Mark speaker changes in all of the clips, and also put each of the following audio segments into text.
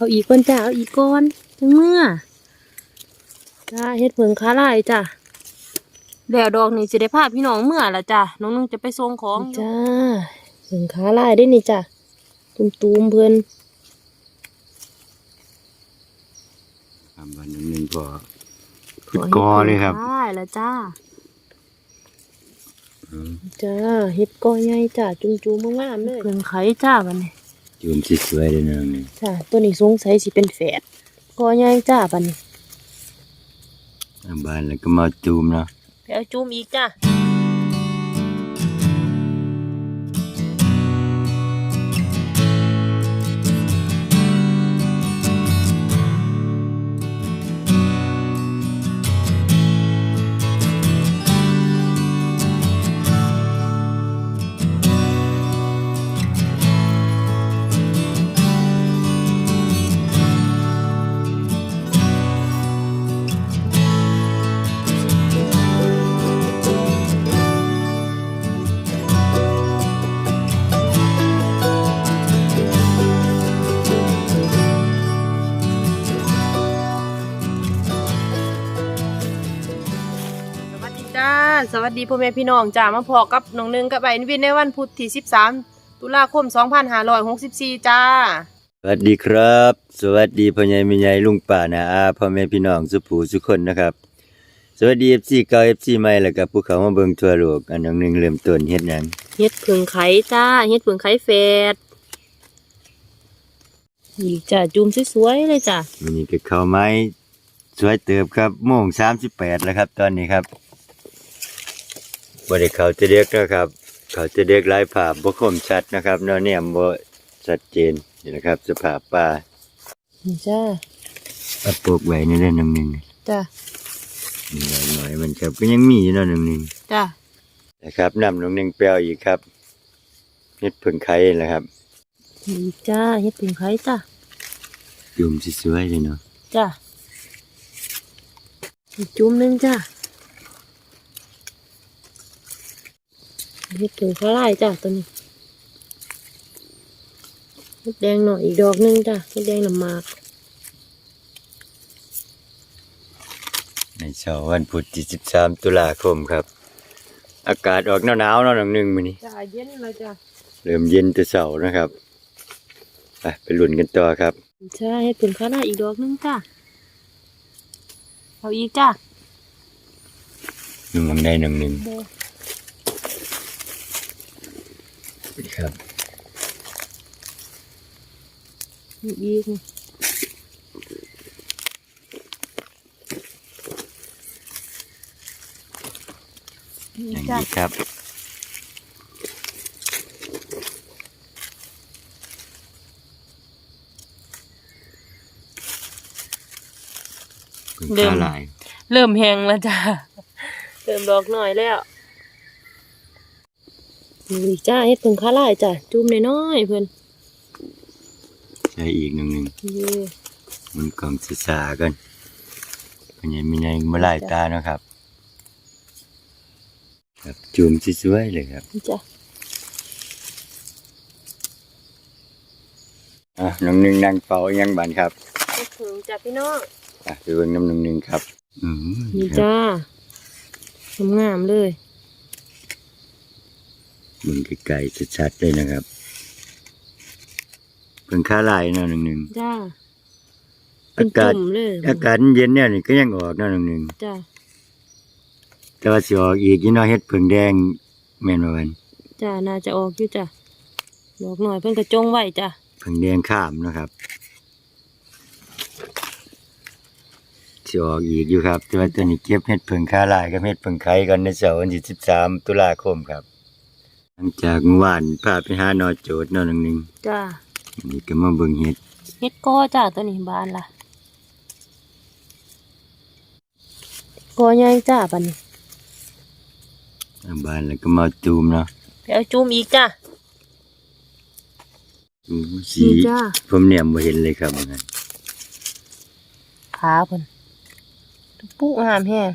Speaker 1: เอาอีกก่อนจ้าเอาอีกก่อนจังเมื่อจ้าเฮ็ดเพิงค้าลายจ้าแล้วดอกนี่สิได้พาพี่น้องเมื่อละจ้าน้องนึงจะไปส่งของจ้าเพิงค้าลายได้นี่จ้าตุ่มๆเพิ่น
Speaker 2: ทำวันหนึ่งหนึ่งพอพุดกอเลยครับ
Speaker 1: ได้แล้วจ้า
Speaker 2: อืม
Speaker 1: จ้าเฮ็ดกอใหญ่จ้าจุ่มๆงามๆเลยเพิงไข่จ้าบัดนี้
Speaker 2: จุ่มสวยๆเลยนะน้องหนึ่ง
Speaker 1: จ้าตัวนี้สงสัยสิเป็นแฝดกอใหญ่จ้าบัดนี้
Speaker 2: ทำบานแล้วก็มาจุ่มเนาะ
Speaker 1: ไปเอาจุ่มอีกจ้า สวัสดีพ่อแม่พี่น้องจ้ามาพอกับน้องหนึงกับไอ้นวินในวันพุธที่ 13 ตุลาคม 2564 จ้า
Speaker 2: สวัสดีครับ สวัสดีพ่อใหญ่แม่ใหญ่ลุงป้านาอาพ่อแม่พี่น้องสุภูสุกคนนะครับ สวัสดี FC เก่า FC ใหม่แล้วก็ผู้เขามาเบิ่งทั่วโลกอันน้องหนึ่งเริ่มต้นเฮ็ดหยัง
Speaker 1: เฮ็ดผึ่งไข่จ้าเฮ็ดผึ่งไข่แฟดนี่จ้าจุ่มสวยๆเลยจ้า
Speaker 2: วันนี้ก็เข้าไม้สวยเติบครับโมง38แล้วครับ ตอนนี้ครับ บ่ได้เข้าจะเด็กแล้วครับ เขาจะเด็กหลายภาพบ่คมชัดนะครับเนาะเนี่ยบ่ชัดเจนนี่นะครับ สภาพป่า
Speaker 1: นี่จ้า
Speaker 2: เอาปลูกไว้นี่ได้น้องหนึ่ง
Speaker 1: จ้า
Speaker 2: นี่หน่อยๆมันครับก็ยังมีอยู่เนาะน้องหนึ่ง
Speaker 1: จ้า
Speaker 2: นะครับนำน้องหนึ่งเปรียวอีกครับเฮ็ดผึ่งไข่แหละครับ
Speaker 1: นี่จ้าเฮ็ดผึ่งไข่จ้า
Speaker 2: จุ่มสวยๆเลยเนาะ
Speaker 1: จ้าอีกจุ่มหนึงจ้า เฮ็ดผึ่งข้าวไร่จ้าตัวนี้เฮ็ดแดงหน่อยอีกดอกหนึงจ้าเฮ็ดแดงน้ำหมาก
Speaker 2: ในเช้าวันพุธที่13ตุลาคมครับ อากาศออกหนาวๆเนาะน้องหนึ่งมื้อนี้
Speaker 1: จ้าเย็นแล้วจ้า
Speaker 2: เริ่มเย็นแต่เช้านะครับไปไปลุ้นกันต่อครับ
Speaker 1: ใช่เฮ็ดผึ่งข้าวไร่อีกดอกหนึงจ้าเอาอีกจ้า
Speaker 2: หนึ่งมังได้น้องหนึ่ง
Speaker 1: โบ
Speaker 2: ครับ
Speaker 1: อีกอีกนี่
Speaker 2: อย่าง
Speaker 1: จ้า
Speaker 2: นี้ครับผึ่งข้าวหลาย
Speaker 1: เริ่มแห้งแล้วจ้าเริ่มดอกหน่อยแล้ว นี่จ้าเฮ็ดผึ่งข้าวไร่จ้าจุ่มน้อยๆเพิ่น
Speaker 2: ใช้อีกหนึ่งหนึ่ง
Speaker 1: นี่
Speaker 2: มันกล่องศึกษากันมันยังมีในมาไล่ตาเนาะครับ ครับจุ่มสวยๆเลยครับ
Speaker 1: นี่จ้า
Speaker 2: อะน้องหนึ่งนั่งเฝ้ายังบันครับ
Speaker 1: เฮ็ดผึ่งจ้าพี่น้อง
Speaker 2: อะไปเบิ่งน้ำหนึ่งหนึ่งครับ อืม
Speaker 1: นี่
Speaker 2: ครับ
Speaker 1: จ้างามๆเลย
Speaker 2: มึงไกลๆชัดๆเลยนะครับเป็นค่าลายเนาะหนึ่งหนึ่ง
Speaker 1: จ้า
Speaker 2: อากาศ
Speaker 1: จุ่มๆเลย
Speaker 2: อากาศเย็นเนี่ยนี่ก็ยังออกเนาะหนึ่งหนึ่ง
Speaker 1: จ้า
Speaker 2: แต่ว่าสิออกอีกยี่เนาะเฮ็ดผึ่งแดงแม่นบ่แม่น
Speaker 1: จ้าน่าจะออกอยู่จ้าดอกหน่อยเพิ่นก็จงไว้จ้า
Speaker 2: ผึ่งแดงข้ามเนาะครับสิออกอีกอยู่ครับแต่ว่าตัวนี้เก็บเฮ็ดผึ่งค่าลายกับเฮ็ดผึ่งไข่กันในเสาร์วันที่13ตุลาคมครับห ลังจากเมื่อวานพาไปหาหนอโจทย์เนาะหนึ่งหนึ่ง
Speaker 1: จ้า
Speaker 2: อันนี้ก็มาเบิ่งเฮ็ด
Speaker 1: เฮ็ดกอจ้าตัวนี้บานล่ะกอใหญ่จ้าบัดนี้
Speaker 2: ทางบ้านแล้วก็มาจูมเนาะ
Speaker 1: ไปเอาจุ่มอีกจ้า
Speaker 2: จูมสี
Speaker 1: นี่จ้า
Speaker 2: ผมเนี่ยบ่เห็นเลยครับว่างั้น
Speaker 1: ขาเพิ่นปุ๊งามแฮง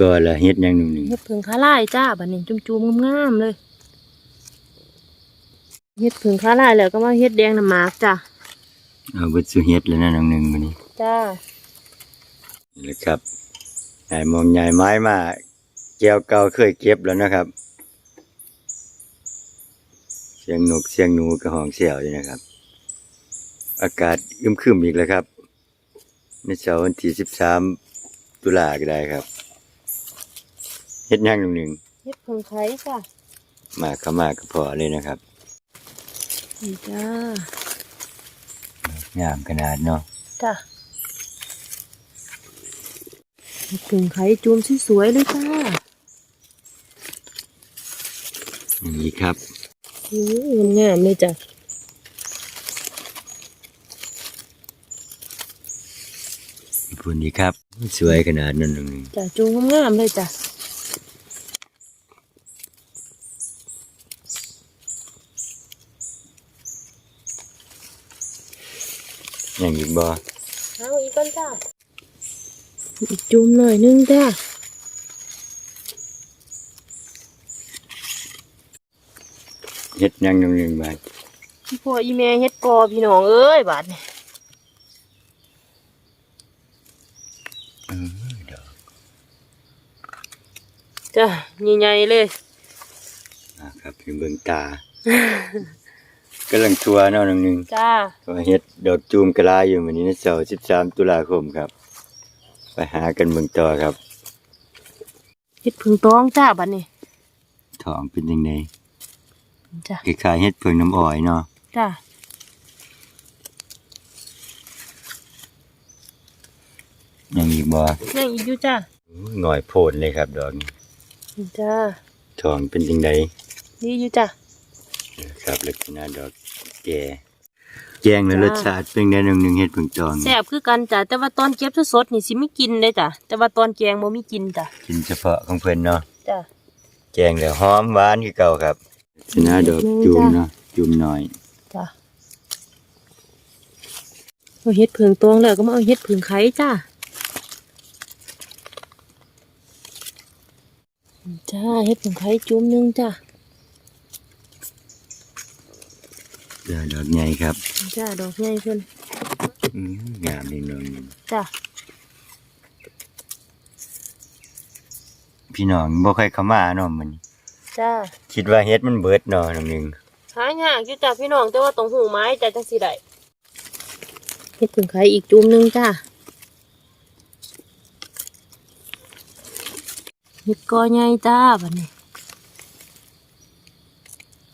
Speaker 2: ก็ละเฮ็ดหยังหนึ่งหนึ่ง
Speaker 1: เฮ็ดเพิ่งขาลายจ้าบัดนี้ จุ่มๆงามๆเลยเฮ็ดผึ่งขาลายแล้วก็มาเฮ็ดแดงน้ำหมากจ้ะ
Speaker 2: เอาเบิดสุเฮ็ดแล้วนะน้องหนึ่งวันนี้
Speaker 1: จ้า
Speaker 2: นี่แหละครับใหญ่มองใหญ่ไม้มาแก้วเก่าเคยเก็บแล้วนะครับ เสียงนกเสียงหนูกระหองเสียวอยู่นะครับ อากาศอึมครึมอีกแล้วครับในเสาร์วันที่สิบสามตุลาก็ได้ครับ เฮ็ดหย่างหนึ่งหนึ่ง
Speaker 1: เฮ็ดผึ่งไข่จ้ะ
Speaker 2: มาเข้ามาก็พอเลยนะครับ
Speaker 1: นี่จ้างา
Speaker 2: มขนาดเนาะ
Speaker 1: จ้ะเฮ็ดผึ่งไข่จูมสวยๆเลยจ้า
Speaker 2: นี่ครับ
Speaker 1: อู้งามๆเลยจ้ะ
Speaker 2: พูนดีครับ สวยขนาดนั้นหนึ่งหนึ่ง
Speaker 1: จ้ะจูมงามๆเลยจ้ะ
Speaker 2: อย่างอีกบ่
Speaker 1: เอาอีกก่อนจ้ะอีกจูมหน่อยนึงจ้ะ
Speaker 2: เฮ็ดหย่างหนึ่งหนึ่งบาท
Speaker 1: พ่ออีแม่เฮ็ดกอพี่น้องเอ้ยบาดนี้
Speaker 2: เออดอก
Speaker 1: จ้ะใหญ่ๆเลย
Speaker 2: นะครับเป็นเบิ่งตา กำลังทัวเนาะหนึ่งหนึ่ง
Speaker 1: จ้า
Speaker 2: ก็เฮ็ดดอกจูมกระลาอยู่วันนี้ในเสาร์สิบสามตุลาคมครับ ไปหากันเบิ่งต่อครับ
Speaker 1: เฮ็ดผึ่งตองจ้าบัดนี้
Speaker 2: ท้องเป็นยังไง
Speaker 1: จ้ะ
Speaker 2: คล้ายๆเฮ็ดเพิ่งน้ำอ้อยเนาะ
Speaker 1: จ้ะ
Speaker 2: ยังอีกบ่
Speaker 1: ยังอีกอยู่จ้ะ
Speaker 2: หน่อยโพดเลยครับดอกนี้
Speaker 1: จ้า
Speaker 2: ท้องเป็นยังไง
Speaker 1: ดีอยู่จ้ะ
Speaker 2: ครับลักษณะดอกแก่แกงแล้วรสชาติเป็นไงหนึ่งหนึ่งเฮ็ดเพิ่งตอง
Speaker 1: แซ่บคือกันจ้ะแต่ว่าตอนเก็บสดๆนี่สิไม่กินเลยจ้ะแต่ว่าตอนแกงบ่มีกินจ้ะ
Speaker 2: กินเฉพาะของเพิ่นเนาะ
Speaker 1: จ้ะ
Speaker 2: แกงแล้วหอมหวานคือเก่าครับลักษณะดอกจูมเนาะจูมหน่อย
Speaker 1: จ้ะเอาเฮ็ดผึ่งตองแล้วก็มาเอาเฮ็ดผึ่งไข่จ้ะจ้าเฮ็ดผึ่งไข่จุ่มหนึงจ้ะ
Speaker 2: เดี๋ยวดอกใหญ่ครับ
Speaker 1: จ้าดอกใหญ่เพิ่น
Speaker 2: อืมงามนี่น้องหนึ่ง
Speaker 1: จ้ะ
Speaker 2: พี่น้องบ่ค่อยเข้ามาเนาะมัน
Speaker 1: จ้า
Speaker 2: คิดว่าเฮ็ดมันเบิดเนาะน้องหนึ่ง
Speaker 1: หายากอยู่จ้ะพี่น้องแต่ว่าตรงหูไม้จ้ะจังสิได้เฮ็ดผึ่งไข่อีกจุ่มหนึงจ้ะเฮ็ดกอใหญ่จ้าบัดนี้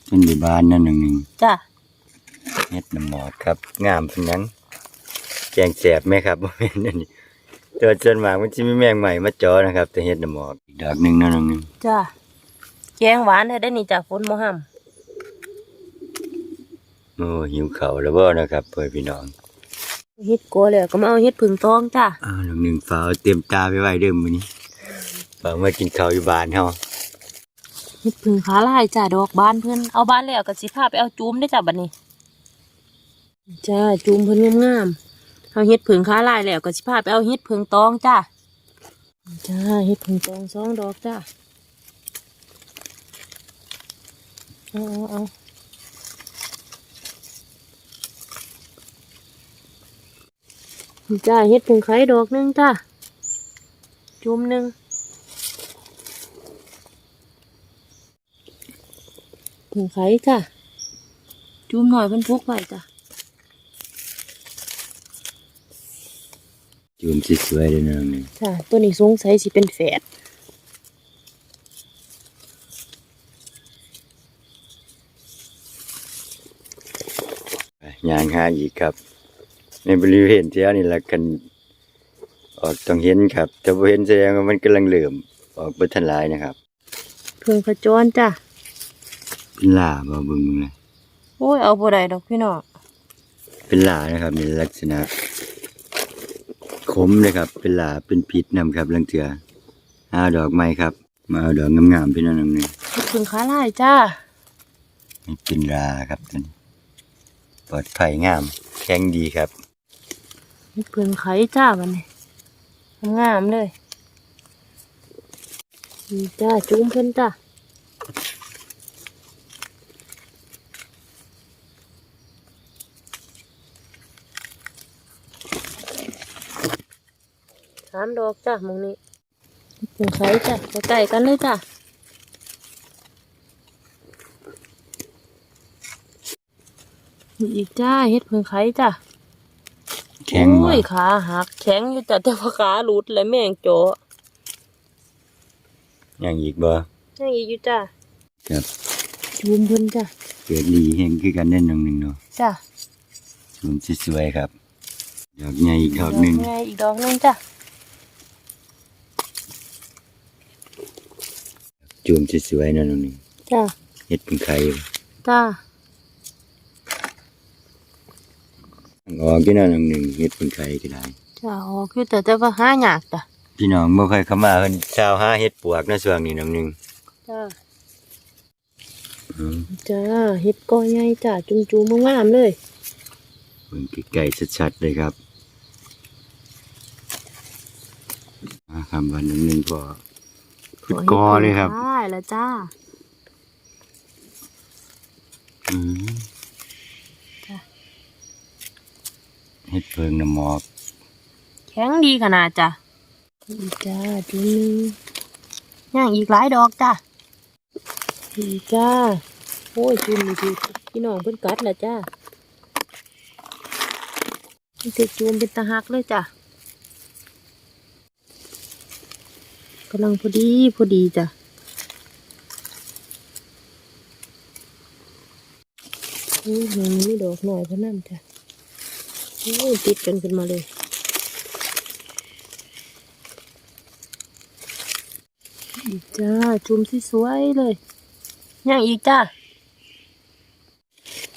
Speaker 2: เป็นอยู่บ้านนั่นน้องหนึ่ง
Speaker 1: จ้ะ
Speaker 2: เฮ็ดน้ำหมอกครับ งามเพิ่นนังแกงแสบไหมครับบ่แม่นอันนี้ตัวจนมากมันสิมีแมงใหม่มาจอนะครับ แต่เฮ็ดน้ำหมอกอีกดอกหนึงเนาะน้องหนึ่ง
Speaker 1: จ้ะแกงหวานได้ได้นี่จ้ะฝนบ่ห้ำ
Speaker 2: โอ้หิวข้าวแล้วบ่นะครับเพื่อนพี่น้อง
Speaker 1: เฮ็ดกอแล้วก็มาเอาเฮ็ดผึ่งตองจ้ะ
Speaker 2: อ้าวน้องหนึ่งฝากเอาเตรียมตาไปไว้เด้อมื้อนี้ฝากมากินข้าวอยู่บ้านเฮา
Speaker 1: เฮ็ดผึ่งขาลายจ้ะดอกบานเพิ่นเอาบานแล้วก็สิพาไปเอาจูมได้อจ้ะบัดนี้ จ้าจูมเพิ่นงามๆเอาเฮ็ดผึ่งขาลายแล้วก็สิพาไปเอาเฮ็ดผึ่งตองจ้ะจ้าเฮ็ดผึ่งตองสองดอกจ้ะเอาเอาเอาจ้าเฮ็ดผึ่งไข่ดอกหนึงจ้ะจุ่มหนึงผึ่งไข่จ้ะจุ่มหน่อยเพิ่นพุกไว้จ้ะ
Speaker 2: จูมสิสวยเด้อน้องหนึ่ง
Speaker 1: จ้ะตัวนี้สงสัยสิเป็นแฝด
Speaker 2: ไปย่างหาอีกครับ ในบริเวณที่นี่ละกัน ออกต้องเห็นครับถ้าบ่เห็นแสดงว่ามันกำลังเริ่มออกบ่ทันหลายนะครับ
Speaker 1: เพิ่งขจรจ้ะ
Speaker 2: เป็นหลาบ่เบิ่งมึงเลย
Speaker 1: โอ้ยเอาบ่ได้ดอกพี่น้อง
Speaker 2: เป็นหลานะครับในลักษณะ ขมเลยครับ เป็นหลาเป็นพิษนำครับลังเถือหาดอกไม้ครับ มาเอาดอกงามๆพี่น้องหนึ่ง
Speaker 1: เฮ็ดเพิ่งขาลายจ้า
Speaker 2: นี่เป็นราครับตัวนี้ปลอดภัยงาม แข็งดีครับ
Speaker 1: เฮ็ดเพิ่งไข่จ้าบัดนี้งามๆเลยนี่จ้าจุ่มเพิ่นจ้ะามดอกจ้ะหมองนี้เพิ่งไข่จ้ะใกล้ๆกันเลยจ้ะมีอีกจ้าเฮ็ดเพิ่งไข่จ้ะ
Speaker 2: แข็งบ่
Speaker 1: โอ้ยขาหักแข็งอยู่จ้ะแต่ว่าขาหลุดเลยแม่งโจ
Speaker 2: ยังอีกบ่
Speaker 1: ยังอีกอยู่จ้ะ
Speaker 2: ครับ
Speaker 1: จูมเพิ่นจ้ะ
Speaker 2: เกิดดีแห่งคือกันแน่นอนหนึ่งเนาะ
Speaker 1: จ้ะ
Speaker 2: ชุมสวยๆครับ ดอกใหญ่อีกดอกหนึ่ง
Speaker 1: ไงอีกดอกหนึงจ้ะ
Speaker 2: จุ่มสวยๆนั่นหนึ่ง
Speaker 1: จ้ะ
Speaker 2: เฮ็ดเป็นไข่
Speaker 1: จ้ะ
Speaker 2: ออกที่นั่นหนึ่งเฮ็ดเป็นไข่ก็ได้
Speaker 1: จ้ะออกอยู่แต่แต่ว่าหายากจ้ะ
Speaker 2: พี่น้องบ่ค่อยเข้ามาเพิ่นชาวหาเฮ็ดปวกในช่วงนี้หนึ่ง
Speaker 1: จ้ะ
Speaker 2: อืม
Speaker 1: จ้ะเฮ็ดก้อยใหญ่จ้ะจุ่มๆงามๆเลย
Speaker 2: เพิ่นใกล้ๆชัดๆเลยครับอ่าคำวันหนึ่งหนึ่งก็ พุดกอเลยครับ
Speaker 1: ใช่แล้วจ้า
Speaker 2: อืม
Speaker 1: จ้ะ
Speaker 2: เฮ็ดเพิงน้ำหมอก
Speaker 1: แข็งดีขนาดจ้ะอีกจ้าจุ่มหนึงย่างอีกหลายดอกจ้ะอีกจ้าโอ้ยจุ่มนี่คือพี่น้องเพิ่นกัดแล้วจ้ามันจะจุ่มเป็นตะหักเลยจ้ะ กำลังพอดีพอดีจ้ะโอ้ยมันมีดอกหน่อยเพราะนั่นจ้ะโอ้ยติดกันขึ้นมาเลยอีกจ้าจุ่มที่สวยๆเลยย่างอีกจ้า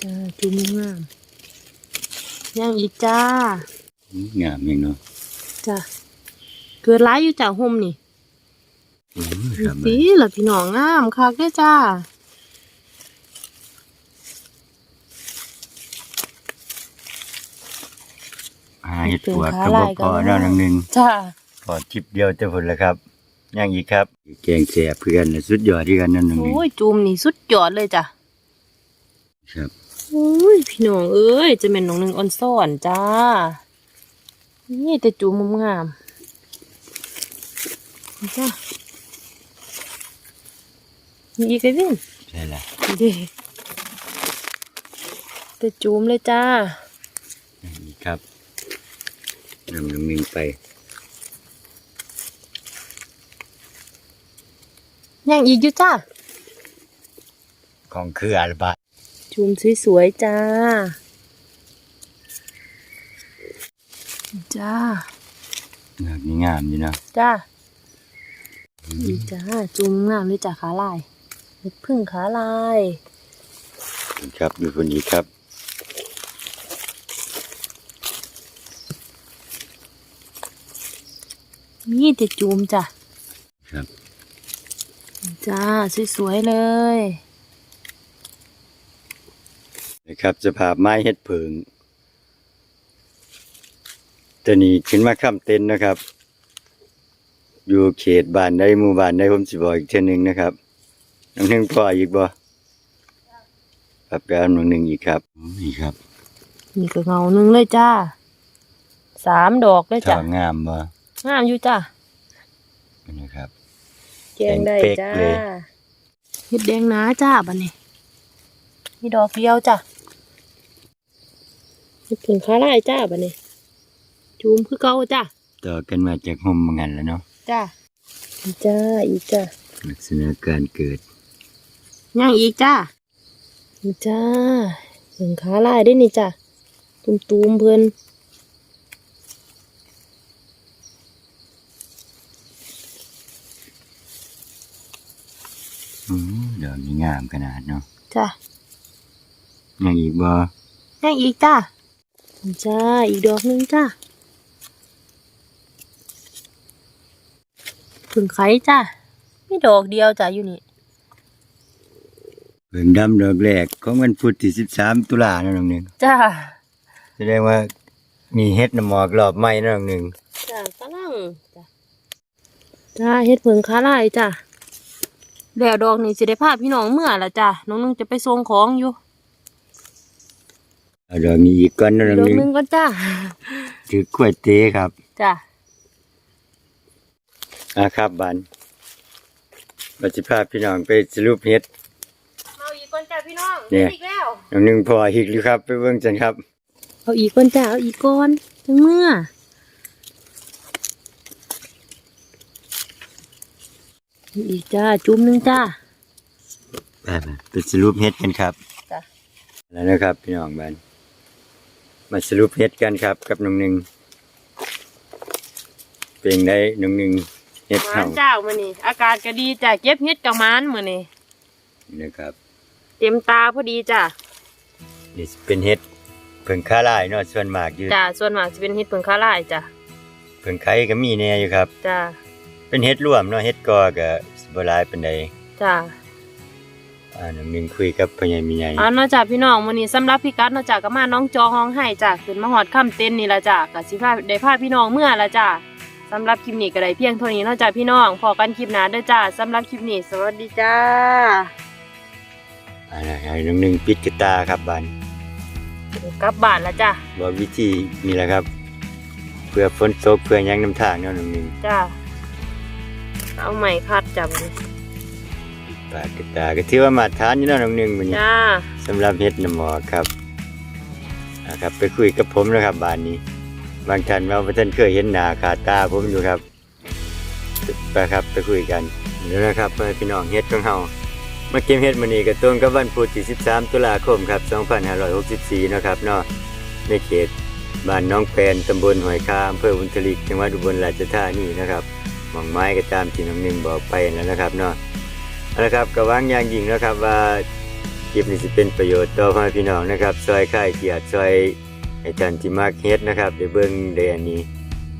Speaker 1: จ้าจุ่มงามย่างอีกจ้า
Speaker 2: อืมงามเองเนาะ
Speaker 1: จ้าเกิดร้ายอยู่จ้าห่มนี่
Speaker 2: อืมครับ
Speaker 1: สีละพี่น้องงามคักได้อจ้า
Speaker 2: หาเฮ็ดปวกก็บ่พอเนาะหนึ่งหนึ่ง
Speaker 1: จ้า
Speaker 2: พอจิบเดียวแต่ผลแล้วครับย่างอีกครับแกงแสบเพื่อนน่ะสุดยอดที่กันนั่นหนึ่งหนึ่ง
Speaker 1: โอ้ยจุ่มนี่สุดยอดเลยจ้ะ
Speaker 2: ครับ
Speaker 1: โอ้ยพี่น้องเอ้ยจะเป็นน้องหนึ่งออนซ่อนจ้า นี่แต่จุ่มงามๆนี่จ้า มีอีกเลยพี่
Speaker 2: ใช่ละ
Speaker 1: เด้แต่จุ่มเลยจ้า
Speaker 2: ย่างอีกครับนำหนึ่งหนึ่งไป
Speaker 1: ยังอีกอยู่จ้า
Speaker 2: ของคืออาลบา
Speaker 1: จุ่มสวยๆจ้า จ้า
Speaker 2: เงือกนี่งามอยู่เนาะ
Speaker 1: จ้าอีกจ้าจุ่มงามเลยจ้าขาลายเห็ดพึ่งขาลาย
Speaker 2: ครับอยู่คนนี้ครับ
Speaker 1: นี่แต่จุ่มจ้ะ
Speaker 2: ครับ
Speaker 1: จ้า สวย ๆ เลย
Speaker 2: นะครับสภาพไม้เฮ็ดเพิงตัวนี้ขึ้นมาค้ำเต็นท์นะครับ อยู่เขตบ้านใดหมู่บ้านใดผมสิบอกอีกเท่านึงนะครับ น้องหนึ่งพออีกบ่ครับการน้องหนึ่งอีกครับนี่ครับ
Speaker 1: นี่ก็เงาหนึ่งเลยจ้าสามดอกเลย
Speaker 2: ท
Speaker 1: จ้ะ
Speaker 2: องงามบ่
Speaker 1: งามอยู่จ้า
Speaker 2: นะครับ
Speaker 1: แกงได้
Speaker 2: แดงเป๊ก
Speaker 1: จ้า
Speaker 2: เลย
Speaker 1: เห็ดแดงหนาจ้าบันนี้มีดอกเดียวจ้ะเห็ดผงคาไล่จ้าบันนี้จูมคือเก่าจ้า
Speaker 2: ต่อกันมาจากห่มเหมือนกันแล้วเนาะ
Speaker 1: จ้าจ้าอีกจ้า
Speaker 2: ลักษณะการเกิด
Speaker 1: ย่างอีกจ้าจ้าผงคาไล่ได้นี่จ้าตุมตูมๆเพิ่น
Speaker 2: อืมดอกนี้งามขนาดเนาะ
Speaker 1: จ้า
Speaker 2: ยังอีกบ่
Speaker 1: ย่างอีกจ้าจ้าอีกดอกหนึงจ้าผึ่งไข่จ้ามีดอกเดียวจ้าอยู่นี่
Speaker 2: เพิ่งดำดอกแรกของวันพุธที่13ตุลาเนาะน้องหนึ่ง
Speaker 1: จ้า
Speaker 2: แสดงว่ามีเฮ็ดน้ำหมอกรอบใหม่เนาะน้องหนึ่ง
Speaker 1: จ้ากำลังจ้าจ้าเฮ็ดเพิงค้าลายจ้าแล้วดอกนี่สิได้พาพี่น้องเมื่อละจ้าน้องนึงจะไปส่งของอยู่
Speaker 2: เอาดอกนี้อีกก่อนเนาะน้อง
Speaker 1: ดอก
Speaker 2: หนึ่ง
Speaker 1: หนึงก็จ้า
Speaker 2: ถือกล้วยเตครับ
Speaker 1: จ้า
Speaker 2: อ่าครับบันบัจิพาพี่น้องไปสรุปเฮ็ด
Speaker 1: เอาอีกก่อนจ้า พี่น้อง
Speaker 2: เนี่ย
Speaker 1: อีกแล้ว
Speaker 2: น้องหนึ่งพออีกหรือครับ ไปเบิ่งจันครับ
Speaker 1: เอาอีกก่อนจ้าเอาอีกก่อนจังเมื่ออีกจ้าจุ่มหนึงจ้า
Speaker 2: ไปไปสรุปเฮ็ดกันครับ
Speaker 1: จ้ะ
Speaker 2: แล้วนะครับพี่น้องบันมาสรุปเฮ็ดกันครับ กับน้องหนึ่งเป็นได้น้องหนึ่งเฮ็ด
Speaker 1: หมา
Speaker 2: เฮาน
Speaker 1: เจ้ามื้อนี้อากาศก็ดีจ้าเก็บเฮ็ดกับหมานมื้อนี้
Speaker 2: นะครับ
Speaker 1: เต็มตาพอดีจ้า
Speaker 2: นี่สิเป็นเฮ็ดเพิ่งค้าลายเนาะส่วนมากอยู่
Speaker 1: จ้าส่วนมากสิเป็นเฮ็ดเพิ่งคาลายจ้า
Speaker 2: เพิ่งไข่ก็มีแน่อยู่ครับ
Speaker 1: จ้า
Speaker 2: เป็นเฮ็ดร่วมเนาะเฮ็ดกอก็สิบ่หลายปานใด
Speaker 1: จ้า
Speaker 2: อ่าน้องหนึ่งคุยกับพ่อใหญ่แม่ใหญ่
Speaker 1: เอาเนาะจ้าพี่น้องมื้อนี้สำหรับพี่กัดเนาะจ้าก็มาน้องจอห้องให้จ้าขึ้นมาฮอดค่ำเต้นนี่ละจ้าก็สิพาได้พาพี่น้องเมื่อละจ้าสำหรับคลิปนี้ก็ได้เพียงเท่านี้เนาะจ้าพี่น้องพอกันคลิปหน้าเด้อจ้าสำหรับคลิปนี้สวัสดีจ้า
Speaker 2: อ่าให้น้องหนึ่งปิดกระตาครับบัน
Speaker 1: กลับบ้านละจ้า
Speaker 2: บอกวิธีนี่แหละครับ เพื่อฝนตกเพื่อหยังน้ำทางเนาะน้องหนึ่ง
Speaker 1: จ้าเอาใหม่คัดจ้าบัดนี้
Speaker 2: ปากกระตาก็ถือว่ามาตรฐานอยู่เนาะน้องหนึ่งมื้อนี้
Speaker 1: จ้า
Speaker 2: สำหรับเฮ็ดน้ำหมอกครับนะครับ ไปคุยกับผมนะครับบ้านนี้ บางท่านว่าบ่ท่านเคยเห็นหน้าขาตาผมอยู่ครับไปครับไปคุยกันเดี๋ยวนะครับเพื่อนพี่น้องเฮ็ดของเฮา มาเก็บเฮ็ดมื้อนี้ก็ตรงกับวันพุธที่ 13 ตุลาคมครับ 2564นาะครับเนาะในเขตบ้านน้องแปนตำบลหอยคาอำเภอบุญทลิกจังหวัดอุบลราชธานีนะครับหมองไม้ก็ตามที่น้องหนึ่งบอกไปแล้วนะครับเนาะเอาละครับก็หวังอย่างยิ่งนะครับว่าคลิปนี้สิเป็นประโยชน์ต่อพ่อพี่น้องนะครับซอยค่ายเกียรติซอยให้ท่านที่มักเฮ็ดนะครับได้เบิ่งได้อันนี้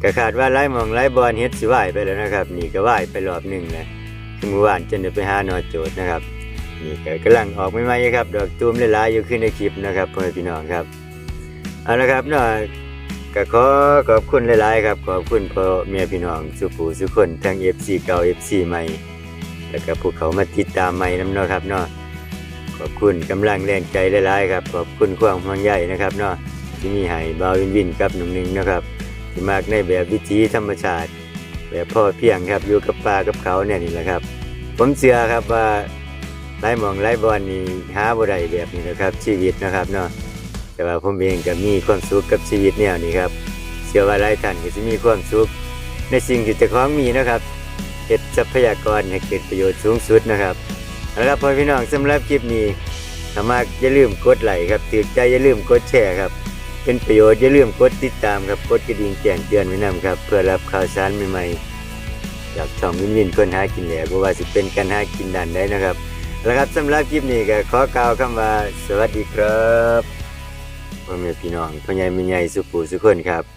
Speaker 2: ก็คาดว่าหลายหมองหลายบอนเฮ็ดสิไหวไปแล้วนะครับ นี่ก็ไหวไปรอบหนึ่งแล้วคือเมื่อวานจนได้ไปหาหนอโจทย์นะครับ นี่ก็กำลังออกใหม่ๆครับ ดอกตูมหลายๆอยู่ขึ้นในคลิปนะครับพ่อพี่น้องครับเอาละครับเนาะก็ขอขอบคุณหลายๆครับขอบคุณพ่อแม่พี่น้องสุผู้สุคนทั้ง FC เก่า FC ใหม่ แล้วก็ผู้เขามาติดตามใหม่นํเนาะครับเนาะขอบคุณกำลังแรงใจหลายๆครับขอบคุณความห่วงใยนะครับเนาะที่มีให้บาววินวินกับหนุ่มหนึ่งนะครับที่มากในแบบวิถีธรรมชาติ แบบพ่อเพียงครับอยู่กับป่ากับเขาเนี่ยนี่แหละครับ ผมเชื่อครับว่า ไล่มองไล่บอลนี่หาบ่ได้แบบนี้นะครับ ชีวิตนะครับเนาะแต่ว่าผมเองก็มีความสุขกับชีวิตแนวนี้ครับเชื่อว่าหลายท่านก็จะมีความสุขในสิ่งที่เจะคล้าของมีนะครับเก็บทรัพยากรให้เกิดประโยชน์สูงสุดนะครับเอาละครับพ่อพี่น้องสำหรับคลิปนี้ถ้ามากอย่าลืมกดไลค์ครับถือใจอย่าลืมกดแชร์ครับ เป็นประโยชน์อย่าลืมกดติดตามครับกดกระดิ่งแจ้งเตือนไว้นำครับ เพื่อรับข่าวสารใหม่ๆจากช่องวินวินคนหากินแหล่บ่ว่าสิเป็นการหากินดันได้นะครับ เอาละครับสำหรับคลิปนี้ก็ขอกล่าวคำว่าสวัสดีครับพ่อแม่พี่น้องพ่อใหญ่แม่ใหญ่สุขุสุขคนครับ